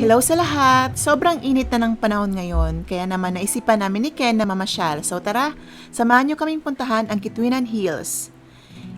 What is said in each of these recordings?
Hello sa lahat! Sobrang init na ng panahon ngayon, kaya naman naisipan namin ni Ken na mamasyal. So tara, samahan nyo kaming puntahan ang Kitwinan Hills.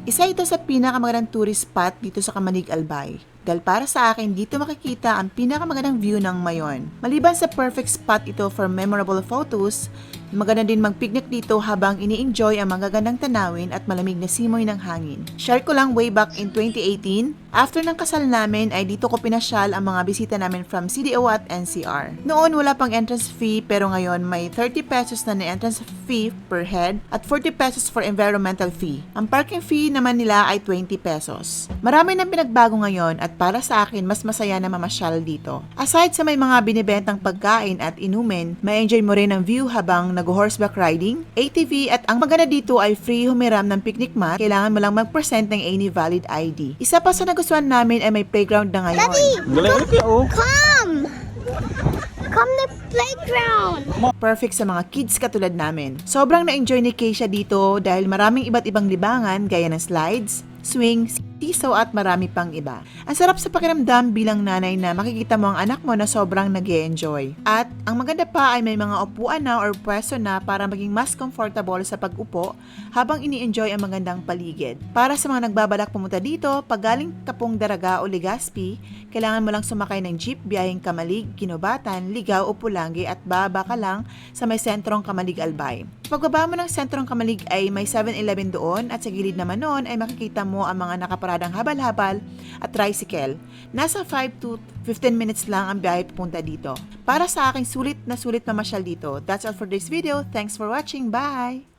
Isa ito sa pinakamagandang tourist spot dito sa Kamalig Albay. Dahil para sa akin, dito makikita ang pinakamagandang view ng Mayon. Maliban sa perfect spot ito for memorable photos, maganda din mag-picnic dito habang ini-enjoy ang magagandang tanawin at malamig na simoy ng hangin. Share ko lang way back in 2018, after ng kasal namin ay dito ko pinasyal ang mga bisita namin from CDO at NCR. Noon wala pang entrance fee pero ngayon may 30 pesos na na entrance fee per head at 40 pesos for environmental fee. Ang parking fee naman nila ay 20 pesos. Marami nang pinagbago ngayon at para sa akin mas masaya na mamasyal dito. Aside sa may mga binibentang pagkain at inumin, may enjoy mo rin ang view habang nag-horseback riding, ATV at ang maganda dito ay free humiram ng picnic mat, kailangan mo lang mag-present ng any valid ID. Isa pa sa nagustuhan namin ay may playground na ngayon. Galing kaya oh. Come! Come to playground! Perfect sa mga kids katulad namin. Sobrang na-enjoy ni Keisha dito dahil maraming iba't ibang libangan gaya ng slides, swing, tiso at marami pang iba. Ang sarap sa pakiramdam bilang nanay na makikita mo ang anak mo na sobrang nag enjoy At ang maganda pa ay may mga upuan na or pwesto na para maging mas comfortable sa pag-upo habang ini-enjoy ang magandang paligid. Para sa mga nagbabalak pumunta dito, pag galing Kapong Daraga o Legazpi, kailangan mo lang sumakay ng jeep biyaheng Kamalig, Kinubatan, Ligaw o Pulangi at baba ka lang sa may sentrong Kamalig Albay. Pagbaba mo ng sentrong Kamalig ay may 7-Eleven doon at sa gilid naman noon ay makikita mo ang mga nakaparadang habal-habal at tricycle. Nasa 5 to 15 minutes lang ang biyahe pupunta dito. Para sa akin, sulit na sulit mamasyal dito. That's all for this video. Thanks for watching. Bye!